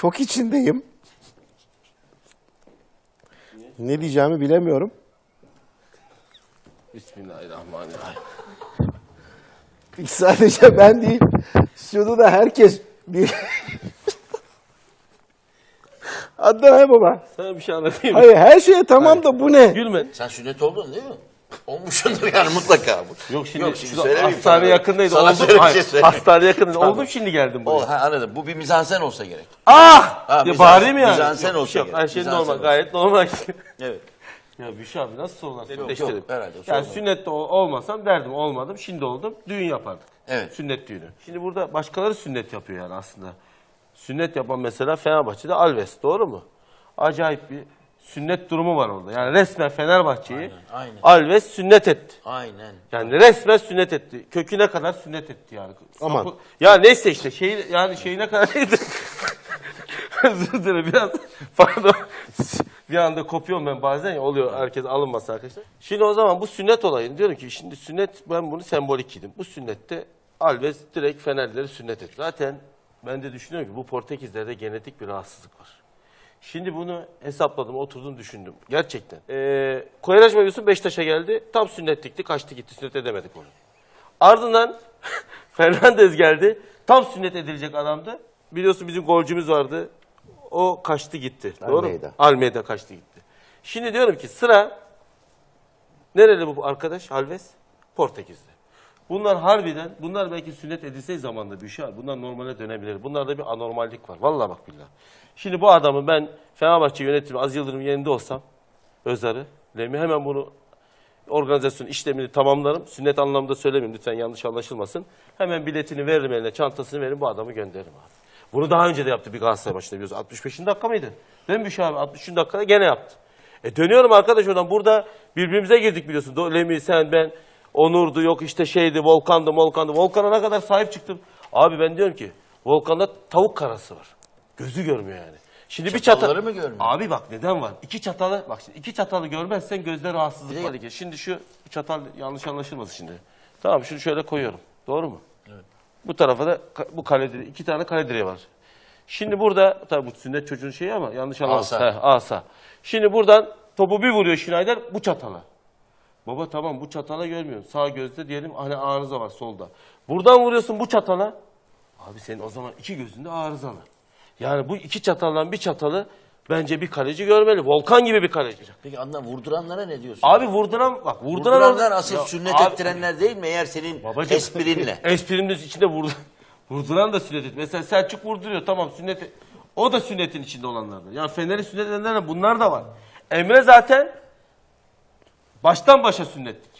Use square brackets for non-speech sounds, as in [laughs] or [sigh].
şok içindeyim. Ne diyeceğimi bilemiyorum. Bismillahirrahmanirrahim. Sadece ben değil. Stüdyoda herkes bir... Adnan he baba. Sana bir şey anlatayım mı? Hayır her şeye tamam da bu ne? Gülme. Sen sünnet oldun değil mi? Olmuşsundur yani mutlaka. Yok şimdi, Yok, şimdi söylemeyeyim hastane sana. yakındaydı. Sana oldum. şöyle bir Hayır, şey söyleyeyim. hastane yakındaydı. Tamam. Oldum şimdi geldim buraya. O, ha, anladım. Bu bir mizansen olsa gerek. Ah! Ha, ya mizans- bağırayım yani. mizansen Yok, olsa yok, gerek. Her şey Mizansen normal. olsa. Gayet normal. [laughs] Evet. ya Büşra abi nasıl sorular Yok, sorun? yok, herhalde, Yani sorun. sünnette ol- olmasam derdim olmadım. Şimdi oldum. Düğün yapardık. Evet. Sünnet düğünü. Şimdi burada başkaları sünnet yapıyor yani aslında. Sünnet yapan mesela Fenerbahçe'de Alves. Doğru mu? Acayip bir sünnet durumu var orada. Yani resmen Fenerbahçe'yi aynen. Alves sünnet etti. Aynen. Yani resmen sünnet etti. Köküne kadar sünnet etti yani. Aman. Sapı- Ya neyse işte şey yani şeyine kadar neydi? [laughs] Özür dilerim biraz pardon. [laughs] Bir anda kopuyorum ben bazen ya oluyor herkes alınmasın arkadaşlar. Şimdi o zaman bu sünnet olayını diyorum ki şimdi sünnet ben bunu sembolik yedim. Bu sünnette Alves direkt Fenerlileri sünnet etti. Zaten ben de düşünüyorum ki bu Portekizlerde genetik bir rahatsızlık var. Şimdi bunu hesapladım, oturdum, düşündüm. Gerçekten. Ee, Koyraç mevzusu Beşiktaş'a geldi. Tam sünnetlikti, kaçtı gitti. Sünnet edemedik onu. Ardından [laughs] Fernandez geldi. Tam sünnet edilecek adamdı. Biliyorsun bizim golcümüz vardı. O kaçtı gitti. Doğru mu? Almeida kaçtı gitti. Şimdi diyorum ki sıra nereli bu arkadaş Alves? Portekiz'de. Bunlar harbiden, bunlar belki sünnet edilse zamanında bir şey var. Bunlar normale dönebilir. Bunlarda bir anormallik var. Vallahi bak billah. Şimdi bu adamı ben Fenerbahçe yönetimi Az Yıldırım yerinde olsam, Özar'ı, Lemi hemen bunu organizasyon işlemini tamamlarım. Sünnet anlamda söylemeyeyim lütfen yanlış anlaşılmasın. Hemen biletini veririm eline, çantasını veririm bu adamı gönderirim abi. Bunu daha önce de yaptı bir Galatasaray maçında biliyorsun. 65. dakika mıydı? Değil mi Büşra abi? 60. dakikada gene yaptı. E dönüyorum arkadaş oradan. Burada birbirimize girdik biliyorsun. Lemi, sen, ben. Onur'du, yok işte şeydi, Volkan'dı, Volkan'dı. Volkan'a ne kadar sahip çıktım. Abi ben diyorum ki Volkan'da tavuk karası var. Gözü görmüyor yani. Şimdi bir çatal... Çatalları mı görmüyor? Abi bak neden var? İki çatalı, bak şimdi iki çatalı görmezsen gözde rahatsızlık var. Şimdi şu çatal yanlış anlaşılmasın şimdi. Tamam şunu şöyle koyuyorum. Doğru mu? Evet. Bu tarafa da ka- bu kale direği, iki tane kale direği var. Şimdi burada, tabii bu sünnet çocuğun şeyi ama yanlış anlamasın. Asa. He, asa. Şimdi buradan topu bir vuruyor Schneider bu çatala. Baba tamam bu çatala görmüyorsun. Sağ gözde diyelim hani arıza var solda. Buradan vuruyorsun bu çatala. Abi senin o zaman iki gözünde arızalı. Yani bu iki çataldan bir çatalı bence bir kaleci görmeli. Volkan gibi bir kaleci. Peki Adnan vurduranlara ne diyorsun? Abi vurduran bak vurduran Vurduranlar asıl Ya sünnet abi- ettirenler değil mi? Eğer senin Babacım, esprinle. [laughs] Esprinin içinde vurdu. Vurduran da sünnet et. Mesela Selçuk vurduruyor tamam sünnet et. O da sünnetin içinde olanlardan. Yani Fener'i sünnet edenler de bunlar da var. Emre zaten baştan başa sünnetlik.